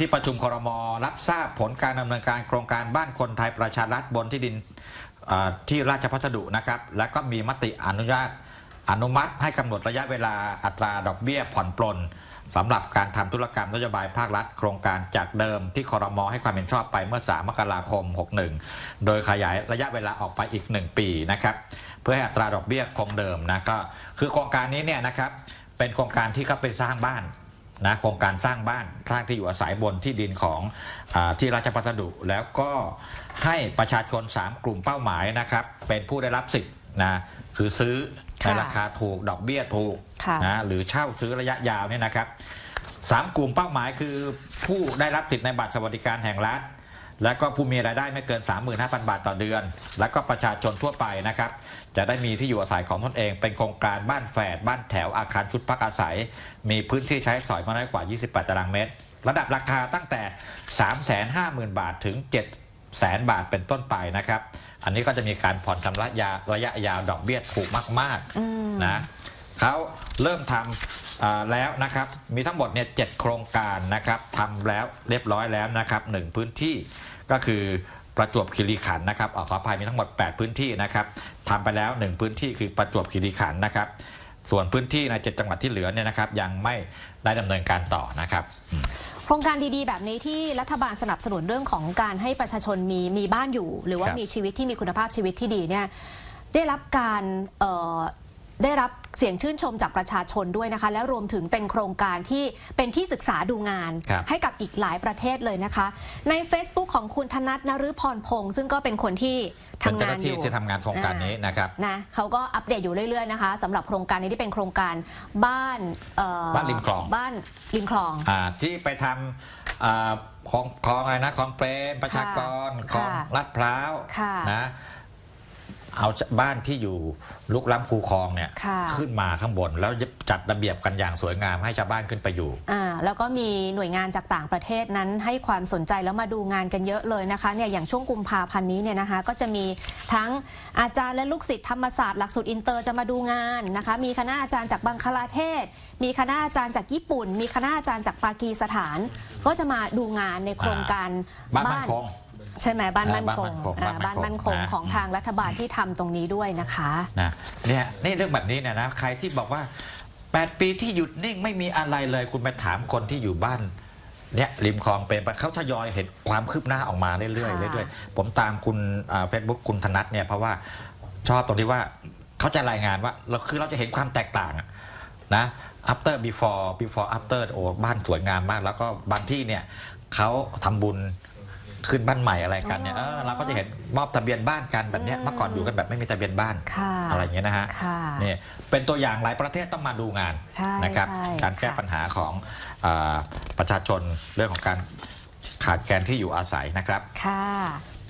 ที่ประชุมครมรับทราบผลการดำเนินการโครงการบ้านคนไทยประชารัฐบนที่ดินที่ราชพัสดุนะครับ และก็มีมติอนุญาตอนุมัติให้กำหนดระยะเวลาอัตราดอกเบี้ยผ่อนปลนสำหรับการทำธุรกรรมนโยบายภาครัฐ โครงการจากเดิมที่ครมให้ความเห็นชอบไปเมื่อ 3 มกราคม 61 โดยขยายระยะเวลาออกไปอีก 1 ปีนะครับ เพื่อให้อัตราดอกเบี้ยคงเดิมนะก็คือโครงการนี้เนี่ยนะครับเป็นโครงการที่เขาไปสร้างบ้าน นะโครงการสร้างบ้านสร้างที่อยู่อาศัยบนที่ดินของอาที่ราชพัสดุ แล้วก็ให้ประชาชน 3 กลุ่มเป้าหมายนะครับ เป็นผู้ได้รับสิทธิ์นะคือซื้อในค่ะราคาถูกดอกเบี้ยถูกค่ะนะหรือเช่าซื้อระยะยาวเนี่ยนะครับสามกลุ่มเป้าหมายคือผู้ได้รับสิทธิ์ในบัตรสวัสดิการแห่งรัฐ และก็ผู้มีรายได้ไม่เกิน 35,000 บาทต่อเดือน และก็ประชาชนทั่วไปนะครับ จะได้มีที่อยู่อาศัยของตนเอง เป็นโครงการบ้านแฝดบ้านแถวอาคารชุดพักอาศัย มีพื้นที่ใช้สอยไม่น้อยกว่า 28 ตารางเมตร ระดับราคาตั้งแต่ 350,000 บาทถึง700,000บาทเป็นต้นไปนะครับ อันนี้ก็จะมีการผ่อนชำระยาระยะยาวดอกเบี้ยถูกมากอืมๆนะเขาเริ่มทำอ่าแล้วนะครับ มีทั้งหมดเนี่ยเจ็ดโครงการนะครับทำแล้วเรียบร้อยแล้วนะครับหนึ่งพื้นที่ ก็คือประจวบคีรีขันธ์นะครับเอ่อขออภัยมีทั้งหมด 8 พื้นที่นะครับทำไปแล้ว 1 พื้นที่คือประจวบคีรีขันธ์นะครับ ส่วนพื้นที่ในเจ็ดจังหวัดที่เหลือเนี่ยนะครับ ยังไม่ได้ดำเนินการต่อนะครับโครงการดีๆ แบบนี้ที่รัฐบาลสนับสนุนเรื่องของการให้ประชาชนมีมีบ้านอยู่ หรือว่าครับมีชีวิตที่มีคุณภาพชีวิตที่ดีเนี่ยได้รับการเอ่อ ได้รับเสียงชื่นชมจากประชาชนด้วยนะคะ และรวมถึงเป็นโครงการที่เป็นที่ศึกษาดูงาน ครับ ให้กับอีกหลายประเทศเลยนะคะ ใน Facebook ของคุณธนัทนฤพรพงศ์ซึ่งก็เป็นคนที่เป็นทำเจ้างาหนน้าอที่ยู่ ที่ทำงานโครงการนี้นะครับ นะเขาก็อัปเดตอยู่เรื่อย ๆ นะคะสำหรับโครงการนี้ที่เป็นโครงการบ้านเอ่อบ้านริมคลอง บ้านริมคลอง อ่าที่ไปทำอ่าของคลองอะไรนะคลองเปรมประชากรคลองค่ะลาดพร้าวค่ะ นะ เอาบ้านที่อยู่ลุกล้ำคูคลองเนี่ยค่ะขึ้นมาข้างบน แล้วจัดระเบียบกันอย่างสวยงามให้ชาวบ้านขึ้นไปอยู่อ่าแล้วก็มีหน่วยงานจากต่างประเทศนั้นให้ความสนใจแล้วมาดูงานกันเยอะเลยนะคะเนี่ยอย่างช่วงกุมภาพันธ์นี้เนี่ยนะคะ ก็จะมีทั้งอาจารย์และลูกศิษย์ธรรมศาสตร์หลักสูตรอินเตอร์จะมาดูงานนะคะ มีคณะอาจารย์จากบังคลาเทศ มีคณะอาจารย์จากญี่ปุ่น มีคณะอาจารย์จากปากีสถาน ก็จะมาดูงานในโครงการบ้านมั่นคง ใช่ไหมบ้านมั่นคงอ่าบ้าอ่านมั่บ้านนคงมั่นคงนะของทางรัฐบาลที่ทำตรงนี้ด้วยนะคะ นะเนี่ยนี่เรื่องแบบนี้เนี่ยนะใครที่บอกว่า 8 ปีที่หยุดนิ่งไม่มีอะไรเลยคุณไปถามคนที่อยู่บ้านเนี่ยริมคลองเป็นเขาทยอยเห็นความคืบหน้าออกมาเรื่อยๆค่ะเรื่อยๆผมตามคุณเฟซบุ๊กคุณธนัทเนี่ยเพราะว่าชอบตรงที่ว่าเขาจะรายงานว่าเราคือเราจะเห็นความแตกต่างอะนะ after before before after โอ้บ้านสวยงามมาก แล้วก็บางที่เนี่ยเขาทำบุญ ขึ้นบ้านใหม่อะไรกันเนี่ยเออเราก็จะเห็นมอบทะเบียนบ้านกันแบบเนี้ยเมื่อก่อนอยู่กันแบบไม่มีทะเบียนบ้านค่ะอะไรอย่างเงี้ยนะฮะค่ะนี่เป็นตัวอย่างหลายประเทศต้องมาดูงานใช่นะครับใช่การแก้ค่ะปัญหาของอาประชาชนเรื่องของการขาดแคลนที่อยู่อาศัยนะครับค่ะ